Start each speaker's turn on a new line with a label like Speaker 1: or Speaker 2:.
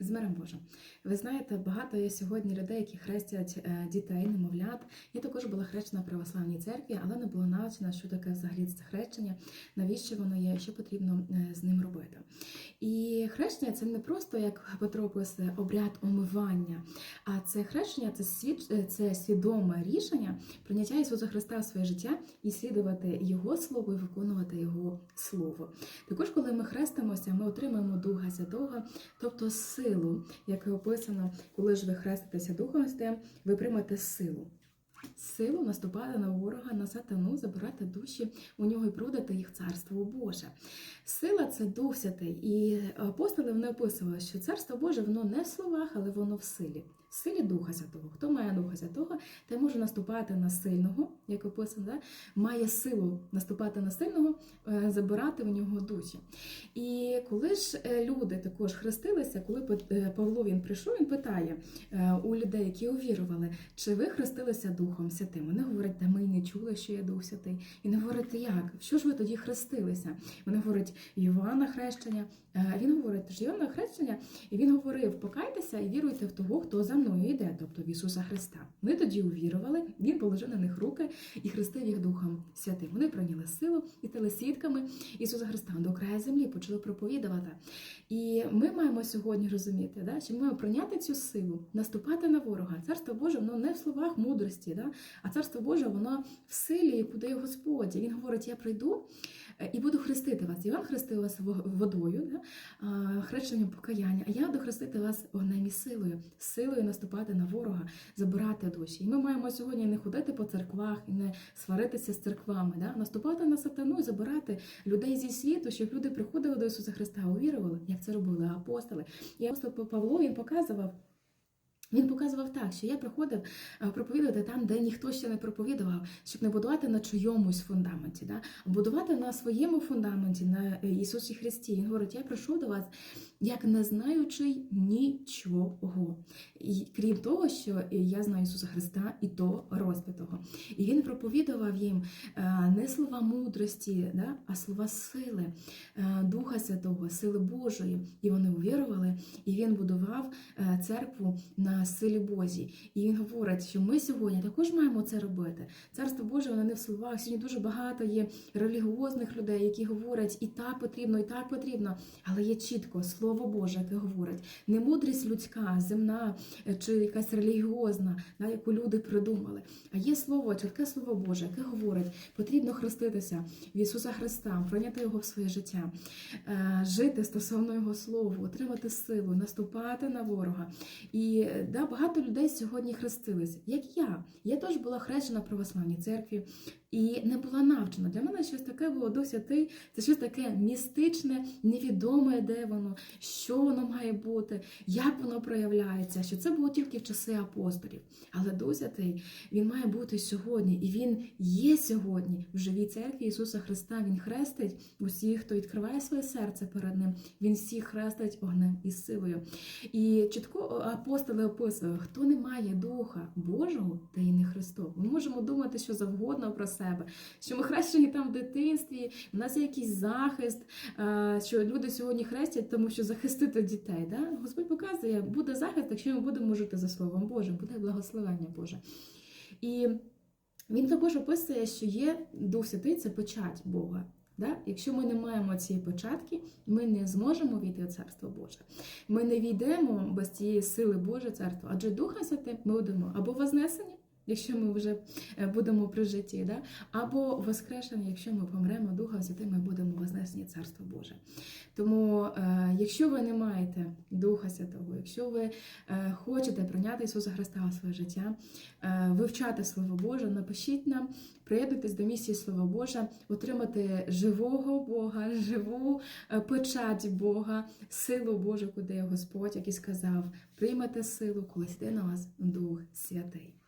Speaker 1: З миром Божим. Ви знаєте, багато є сьогодні людей, які хрестять е, дітей, немовлят. Я також була хрещена в православній церкві, але не була навчена, що таке взагалі це хрещення, навіщо воно є, що потрібно е, з ним робити. І хрещення це не просто як Петро описує, обряд омивання, а це хрещення це свід, е, це свідоме рішення прийняття Ісуса Христа в своє життя і слідувати Його слову і виконувати Його слово. Також, коли ми хрестимося, ми отримуємо Духа Святого, тобто силу, як описано, коли ж ви хреститеся Духом Святим, ви приймете силу. Силу наступати на ворога, на сатану, забирати душі у нього і продати їх царство Боже. Сила це Дух Святий. І апостоли вони описували, що царство Боже воно не в словах, але воно в силі. В силі Духа Святого. Хто має Духа Святого, той може наступати на сильного, як описано, да? має силу наступати на сильного, е, забирати у нього душі. І коли ж е, люди також хрестилися, коли е, Павло він прийшов, він питає у людей, які увірували, чи ви хрестилися Духом Святим? Вони говорять, та ми не чули, що є Дух Святий. І не говорять, як? Що ж ви тоді хрестилися? Вони говорять, Йоанна хрещення. Він говорить, що Йоанна хрещення, і він говорив: покайтеся і віруйте в того, хто за мною йде, тобто в Ісуса Христа. Вони тоді увірували, він положив на них руки і хрестив їх Духом Святим. Вони прийняли силу і стали свідками Ісуса Христа до краю землі, почали проповідувати. І ми маємо сьогодні розуміти, да, що ми маємо прийняти цю силу, наступати на ворога. Царство Боже, воно не в словах мудрості, да, а царство Боже, воно в силі, куди Господь. Він говорить: я прийду е, і буду хрестити вас. Іван хрестив вас водою, да, хрещенням покаяння, а я буду хрестити вас вогнем і силою, силою наступати на ворога, забирати душі. І ми маємо сьогодні не ходити по церквах і не сваритися з церквами, да, наступати на сатану і забирати людей зі світу, щоб люди приходили до Ісуса Христа, увірували, як це робили апостоли. І апостол Павло він показував. Він показував так, що я приходив е, проповідувати там, де ніхто ще не проповідував, щоб не будувати на чийомусь фундаменті, да? а будувати на своєму фундаменті, на е, Ісусі Христі. Він говорить: я прийшов до вас як не знаючий нічого. І, крім того, що я знаю Ісуса Христа і то розпитого. І він проповідував їм е, не слова мудрості, да? а слова сили, е, Духа Святого, сили Божої. І вони увірували, і він будував е, церкву на силі Божій. І він говорить, що ми сьогодні також маємо це робити. Царство Боже, воно не в словах. Сьогодні дуже багато є релігіозних людей, які говорять, і так потрібно, і так потрібно. Але є чітко слово Боже, яке говорить, не мудрість людська, земна е, чи якась релігіозна, да, яку люди придумали. А є слово, чітке слово Боже, яке говорить, потрібно хреститися в Ісуса Христа, прийняти його в своє життя, е, жити стосовно Його слова, отримати силу, наступати на ворога. І да, багато людей сьогодні хрестились, як я. Я теж була хрещена в православній церкві і не була навчена. Для мене щось таке було Святий, це щось таке містичне, невідоме, де воно, що воно має бути, як воно проявляється. Що це було тільки в часи апостолів. Але Дух Святий, він має бути сьогодні, і він є сьогодні в живій церкві Ісуса Христа. Він хрестить усіх, хто відкриває своє серце перед ним. Він всіх хрестить огнем і силою. І чітко апостоли описують, хто не має Духа Божого, та й не Христов. Ми можемо думати, що завгодно про себе, що ми хрещені там в дитинстві, у нас є якийсь захист, е, що люди сьогодні хрестять, тому що захистити дітей. Да? Господь показує, буде захист, якщо ми будемо жити за Словом Божим, буде благословення Боже. І він також описує, що є Дух Святий це печать Бога. Да? Якщо ми не маємо цієї початки, ми не зможемо війти в Царство Боже. Ми не війдемо без цієї сили Боже царства, адже Духа Святим ми будемо або вознесені, якщо ми вже е, будемо при житті, да? або воскрешені, якщо ми помремо Духа Святим, ми будемо вознесені Царство Боже. Тому, е, якщо ви не маєте Духа Святого, якщо ви е, хочете прийняти Ісуса Христа у своє життя, вивчати Слово Боже, напишіть нам, приєднуйтесь до місії Слова Божа, отримати живого Бога, живу печать Бога, силу Божу, куди Господь, який сказав, приймете силу, коли йде на вас Дух Святий.